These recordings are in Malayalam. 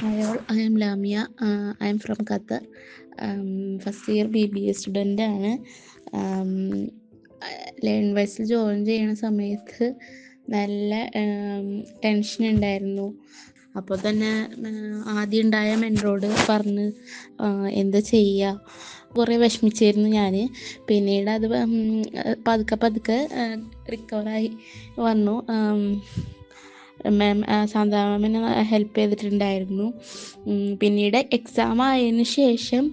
Hi all I'm Lamiya I'm from Qatar Um, first year B B A student ആണ്. ലേൺ വൈസിൽ ജോയിൻ ചെയ്യണ സമയത്ത് നല്ല ടെൻഷൻ ഉണ്ടായിരുന്നു. അപ്പോൾ തന്നെ ആദ്യം ഉണ്ടായ മെൻറോട് പറഞ്ഞ് എന്താ ചെയ്യുക കുറേ വിഷമിച്ചായിരുന്നു ഞാൻ പിന്നീട് അത് പതുക്കെ പതുക്കെ റിക്കവറായി വന്നു. മാം സാന്താ മാമിനെ ഹെൽപ്പ് ചെയ്തിട്ടുണ്ടായിരുന്നു. പിന്നീട് എക്സാം ആയതിനു ശേഷം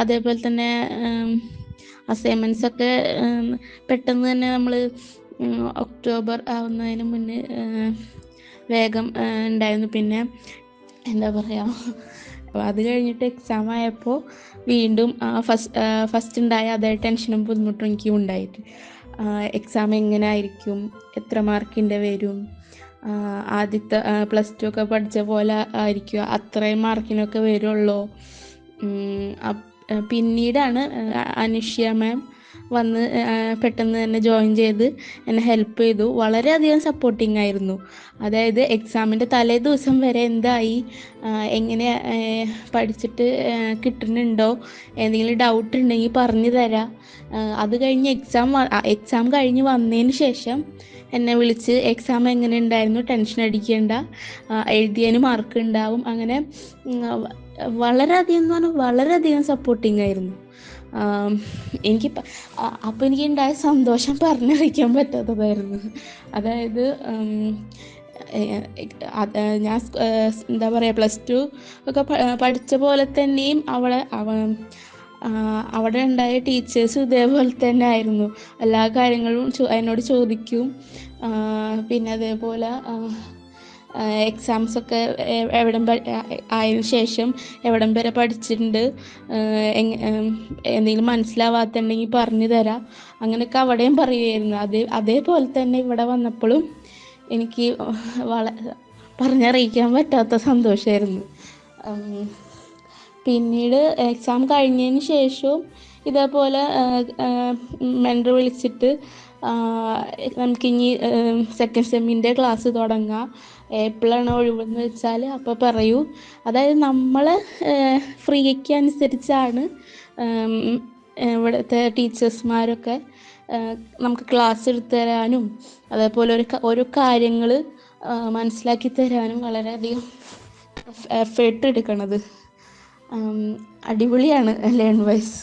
അതേപോലെ തന്നെ അസൈൻമെന്റ്സ് ഒക്കെ പെട്ടെന്ന് തന്നെ നമ്മൾ ഒക്ടോബർ ആവുന്നതിന് മുന്നേ വേഗം ഉണ്ടായിരുന്നു. പിന്നെ എന്താ പറയുക അത് കഴിഞ്ഞിട്ട് എക്സാം ആയപ്പോൾ വീണ്ടും ഫസ്റ്റ് ഫസ്റ്റ് ഉണ്ടായ അതേ ടെൻഷനും ബുദ്ധിമുട്ടും എനിക്കും ഉണ്ടായിട്ട്. എക്സാം എങ്ങനെ ആയിരിക്കും? എത്ര മാർക്കിന്റെ വരും? ആദ്യത്തെ പ്ലസ് ടു ഒക്കെ പഠിച്ച പോലെ ആയിരിക്കുക. അത്രയും മാർക്കിനൊക്കെ വരുള്ളൂ. പിന്നീടാണ് അനുഷ്യ മാം വന്ന് പെട്ടെന്ന് തന്നെ ജോയിൻ ചെയ്ത് എന്നെ ഹെൽപ്പ് ചെയ്തു. വളരെയധികം സപ്പോർട്ടിംഗ് ആയിരുന്നു. അതായത് എക്സാമിന്റെ തലേ ദിവസം വരെ എന്തായി? എങ്ങനെ പഠിച്ചിട്ട് കിട്ടുന്നുണ്ടോ? എന്തെങ്കിലും ഡൗട്ട് ഉണ്ടെങ്കിൽ പറഞ്ഞു തരാം. അത് കഴിഞ്ഞ് എക്സാം എക്സാം കഴിഞ്ഞ് വന്നതിന് ശേഷം എന്നെ വിളിച്ച് എക്സാം എങ്ങനെ ഉണ്ടായിരുന്നു? ടെൻഷൻ അടിക്കേണ്ട. എഴുതിയതിന് മാർക്ക് ഉണ്ടാവും. അങ്ങനെ വളരെയധികം എന്ന് പറഞ്ഞാൽ വളരെയധികം സപ്പോർട്ടിംഗ് ആയിരുന്നു. എനിക്ക് അപ്പോൾ എനിക്ക് ഉണ്ടായ സന്തോഷം പറഞ്ഞറിയിക്കാൻ പറ്റാത്തതായിരുന്നു. അതായത് ഞാൻ എന്താ പറയുക പ്ലസ് ടു ഒക്കെ പഠിച്ച പോലെ തന്നെയും അവളെ അവ അവിടെ ഉണ്ടായ ടീച്ചേഴ്സും ഇതേപോലെ തന്നെ ആയിരുന്നു. എല്ലാ കാര്യങ്ങളും എന്നോട് ചോദിക്കും. പിന്നെ അതേപോലെ എക്സാംസ് ഒക്കെ എവിടം ആയതിനു ശേഷം എവിടം വരെ പഠിച്ചിട്ടുണ്ട്? എന്തെങ്കിലും മനസ്സിലാവാത്തുണ്ടെങ്കിൽ പറഞ്ഞു തരാം. അങ്ങനെയൊക്കെ അവിടെയും പറയുമായിരുന്നു അതേ അതേപോലെ തന്നെ ഇവിടെ വന്നപ്പോഴും എനിക്ക് വള പറഞ്ഞറിയിക്കാൻ പറ്റാത്ത സന്തോഷമായിരുന്നു പിന്നീട് എക്സാം കഴിഞ്ഞതിന് ശേഷവും ഇതേപോലെ മെന്റർ വിളിച്ചിട്ട് നമുക്കിനി സെക്കൻഡ് സെമ്മിന്റെ ക്ലാസ് തുടങ്ങാം. എപ്പോഴാണ് ഒഴിവെന്ന് വെച്ചാൽ അപ്പോൾ പറയൂ. അതായത് നമ്മൾ ഫ്രീക്ക് അനുസരിച്ചാണ് ഇവിടുത്തെ ടീച്ചേഴ്സ്മാരൊക്കെ നമുക്ക് ക്ലാസ് എടുത്തു തരാനും അതേപോലെ ഒരു ഓരോ കാര്യങ്ങൾ മനസ്സിലാക്കി തരാനും വളരെയധികം എഫേർട്ട് എടുക്കണത്. അടിപൊളിയാണ് ലേൺ വൈസ്